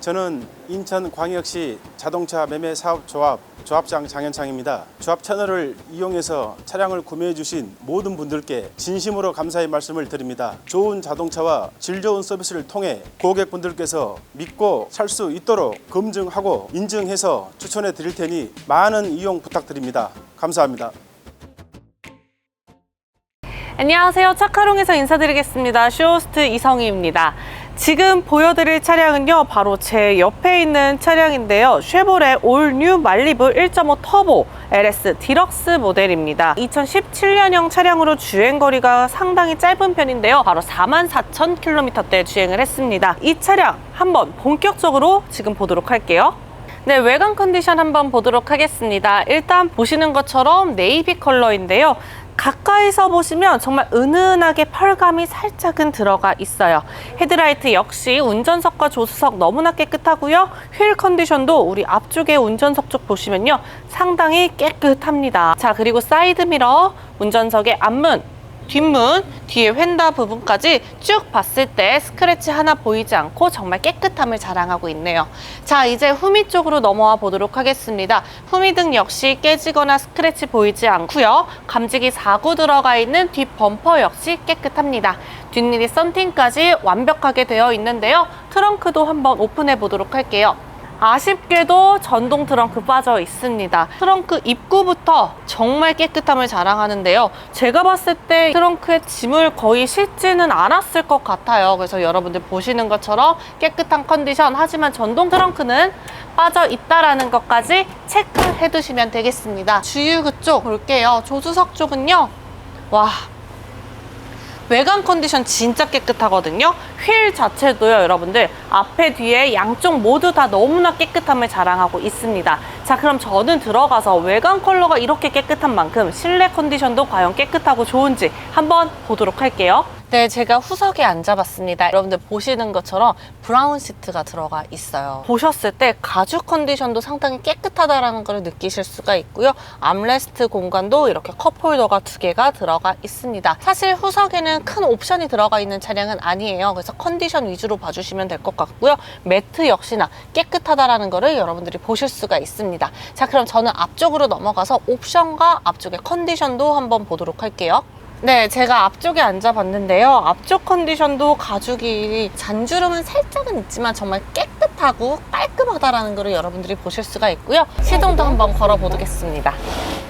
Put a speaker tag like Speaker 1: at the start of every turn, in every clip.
Speaker 1: 저는 인천광역시 자동차 매매 사업 조합 조합장 장현창입니다. 조합 채널을 이용해서 차량을 구매해 주신 모든 분들께 진심으로 감사의 말씀을 드립니다. 좋은 자동차와 질 좋은 서비스를 통해 고객분들께서 믿고 살 수 있도록 검증하고 인증해서 추천해 드릴 테니 많은 이용 부탁드립니다. 감사합니다.
Speaker 2: 안녕하세요. 차카롱에서 인사드리겠습니다. 쇼호스트 이성희입니다. 지금 보여드릴 차량은요, 바로 제 옆에 있는 차량인데요. 쉐보레 올뉴 말리브 1.5 터보 LS 디럭스 모델입니다. 2017년형 차량으로 주행거리가 상당히 짧은 편인데요. 바로 44,000km대 주행을 했습니다. 이 차량 한번 본격적으로 지금 보도록 할게요. 네, 외관 컨디션 한번 보도록 하겠습니다. 일단 보시는 것처럼 네이비 컬러인데요. 가까이서 보시면 정말 은은하게 펄감이 살짝은 들어가 있어요. 헤드라이트 역시 운전석과 조수석 너무나 깨끗하고요. 휠 컨디션도 우리 앞쪽에 운전석 쪽 보시면요. 상당히 깨끗합니다. 자, 그리고 사이드 미러, 운전석의 앞문, 뒷문, 뒤에 휀다 부분까지 쭉 봤을 때 스크래치 하나 보이지 않고 정말 깨끗함을 자랑하고 있네요. 자, 이제 후미 쪽으로 넘어와 보도록 하겠습니다. 후미등 역시 깨지거나 스크래치 보이지 않고요. 감지기 4구 들어가 있는 뒷 범퍼 역시 깨끗합니다. 뒷일이 썬팅까지 완벽하게 되어 있는데요. 트렁크도 한번 오픈해 보도록 할게요. 아쉽게도 전동 트렁크 빠져 있습니다. 트렁크 입구부터 정말 깨끗함을 자랑하는데요. 제가 봤을 때 트렁크에 짐을 거의 싣지는 않았을 것 같아요. 그래서 여러분들 보시는 것처럼 깨끗한 컨디션 하지만 전동 트렁크는 빠져 있다라는 것까지 체크해 두시면 되겠습니다. 주유구 쪽 볼게요. 조수석 쪽은요. 와, 외관 컨디션 진짜 깨끗하거든요. 휠 자체도요, 여러분들. 앞에 뒤에 양쪽 모두 다 너무나 깨끗함을 자랑하고 있습니다. 자, 그럼 저는 들어가서 외관 컬러가 이렇게 깨끗한 만큼 실내 컨디션도 과연 깨끗하고 좋은지 한번 보도록 할게요. 네, 제가 후석에 앉아봤습니다. 여러분들 보시는 것처럼 브라운 시트가 들어가 있어요. 보셨을 때 가죽 컨디션도 상당히 깨끗하다라는 걸 느끼실 수가 있고요. 암레스트 공간도 이렇게 컵홀더가 두 개가 들어가 있습니다. 사실 후석에는 큰 옵션이 들어가 있는 차량은 아니에요. 그래서 컨디션 위주로 봐주시면 될 것 같고요. 매트 역시나 깨끗하다라는 거를 여러분들이 보실 수가 있습니다. 자, 그럼 저는 앞쪽으로 넘어가서 옵션과 앞쪽의 컨디션도 한번 보도록 할게요. 네, 제가 앞쪽에 앉아봤는데요. 앞쪽 컨디션도 가죽이 잔주름은 살짝은 있지만 정말 깨끗하고 깔끔하다라는 걸 여러분들이 보실 수가 있고요. 시동도 한번 걸어보겠습니다.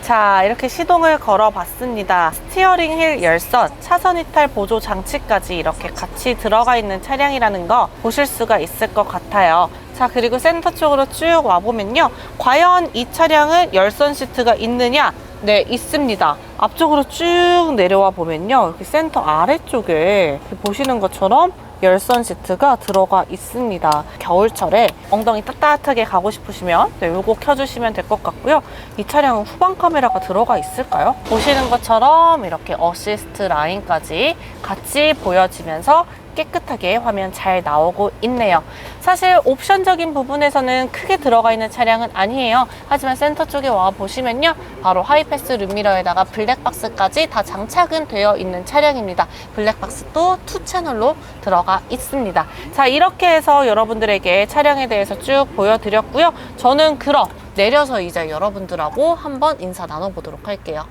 Speaker 2: 자, 이렇게 시동을 걸어봤습니다. 스티어링 휠 열선, 차선 이탈 보조 장치까지 이렇게 같이 들어가 있는 차량이라는 거 보실 수가 있을 것 같아요. 자, 그리고 센터 쪽으로 쭉 와보면요. 과연 이 차량은 열선 시트가 있느냐? 네, 있습니다. 앞쪽으로 쭉 내려와 보면요. 이렇게 센터 아래쪽에 보시는 것처럼 열선 시트가 들어가 있습니다. 겨울철에 엉덩이 따뜻하게 가고 싶으시면 네, 요거 켜주시면 될 것 같고요. 이 차량은 후방 카메라가 들어가 있을까요? 보시는 것처럼 이렇게 어시스트 라인까지 같이 보여지면서 깨끗하게 화면 잘 나오고 있네요. 사실 옵션적인 부분에서는 크게 들어가 있는 차량은 아니에요. 하지만 센터 쪽에 와 보시면요. 바로 하이패스 룸미러에다가 블랙박스까지 다 장착은 되어 있는 차량입니다. 블랙박스도 투 채널로 들어가 있습니다. 자, 이렇게 해서 여러분들에게 차량에 대해서 쭉 보여드렸고요. 저는 그럼 내려서 이제 여러분들하고 한번 인사 나눠보도록 할게요.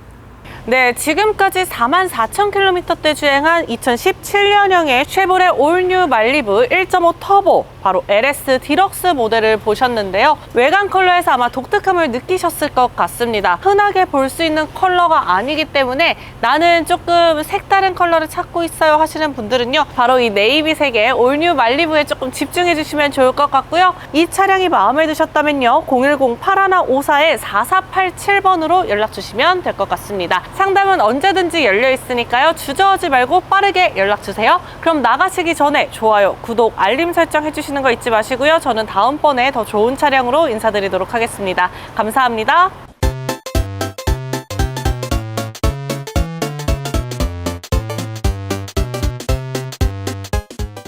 Speaker 2: 네, 지금까지 44,000km대 주행한 2017년형의 쉐보레 올뉴 말리브 1.5 터보 바로 LS 디럭스 모델을 보셨는데요. 외관 컬러에서 아마 독특함을 느끼셨을 것 같습니다. 흔하게 볼 수 있는 컬러가 아니기 때문에 나는 조금 색다른 컬러를 찾고 있어요 하시는 분들은요. 바로 이 네이비색의 올뉴 말리브에 조금 집중해 주시면 좋을 것 같고요. 이 차량이 마음에 드셨다면요. 010-8154-4487번으로 연락 주시면 될 것 같습니다. 상담은 언제든지 열려 있으니까요. 주저하지 말고 빠르게 연락 주세요. 그럼 나가시기 전에 좋아요, 구독, 알림 설정 해주시는 거 잊지 마시고요. 저는 다음번에 더 좋은 차량으로 인사드리도록 하겠습니다. 감사합니다.